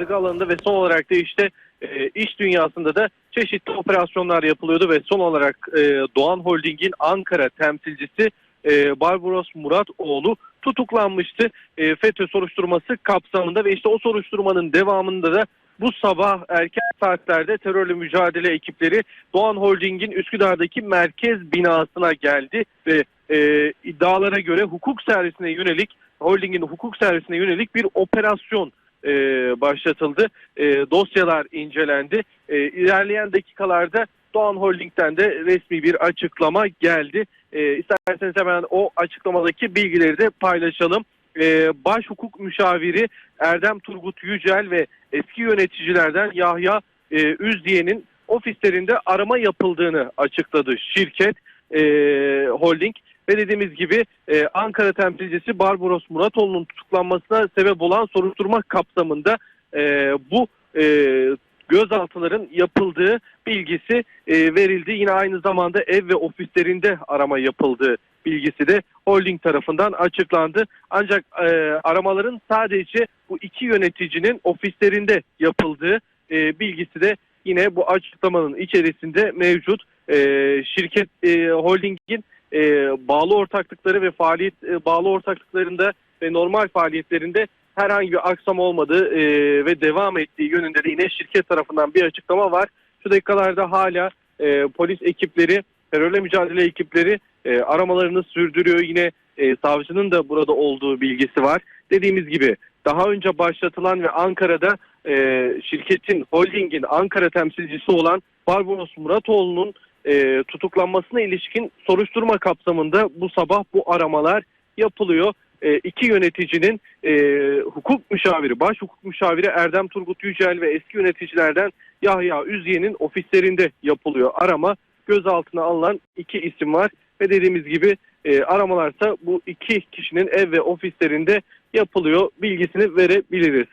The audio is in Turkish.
yargı alanında ve son olarak da işte e, iş dünyasında da çeşitli operasyonlar yapılıyordu ve son olarak e, Doğan Holding'in Ankara temsilcisi e, Barbaros Muratoğlu tutuklanmıştı. E, FETÖ soruşturması kapsamında ve işte o soruşturmanın devamında da bu sabah erken saatlerde terörle mücadele ekipleri Doğan Holding'in Üsküdar'daki merkez binasına geldi ve e, iddialara göre hukuk servisine yönelik Holding'in hukuk servisine yönelik bir operasyon e, başlatıldı. E, dosyalar incelendi. E, ilerleyen dakikalarda Doğan Holding'den de resmi bir açıklama geldi. E, isterseniz hemen o açıklamadaki bilgileri de paylaşalım. E, Baş hukuk müşaviri Erdem Turgut Yücel ve eski yöneticilerden Yahya e, Üzdiye'nin ofislerinde arama yapıldığını açıkladı şirket e, holding ve dediğimiz gibi e, Ankara temsilcisi Barbaros Muratoğlu'nun tutuklanmasına sebep olan soruşturma kapsamında e, bu e, gözaltıların yapıldığı bilgisi e, verildi. Yine aynı zamanda ev ve ofislerinde arama yapıldığı bilgisi de holding tarafından açıklandı. Ancak e, aramaların sadece bu iki yöneticinin ofislerinde yapıldığı e, bilgisi de yine bu açıklamanın içerisinde mevcut. E, şirket e, holdingin e, bağlı ortaklıkları ve faaliyet e, bağlı ortaklıklarında ve normal faaliyetlerinde herhangi bir aksam olmadığı e, ve devam ettiği yönünde de yine şirket tarafından bir açıklama var. Şu dakikalarda hala e, polis ekipleri, terörle mücadele ekipleri e, aramalarını sürdürüyor. Yine e, savcının da burada olduğu bilgisi var. Dediğimiz gibi daha önce başlatılan ve Ankara'da e, şirketin, holdingin Ankara temsilcisi olan Barbaros Muratoğlu'nun e, tutuklanmasına ilişkin soruşturma kapsamında bu sabah bu aramalar yapılıyor. E, iki yöneticinin e, hukuk müşaviri, baş hukuk müşaviri Erdem Turgut Yücel ve eski yöneticilerden Yahya Üzye'nin ofislerinde yapılıyor arama. Gözaltına alınan iki isim var ve dediğimiz gibi e, aramalarsa bu iki kişinin ev ve ofislerinde yapılıyor bilgisini verebiliriz.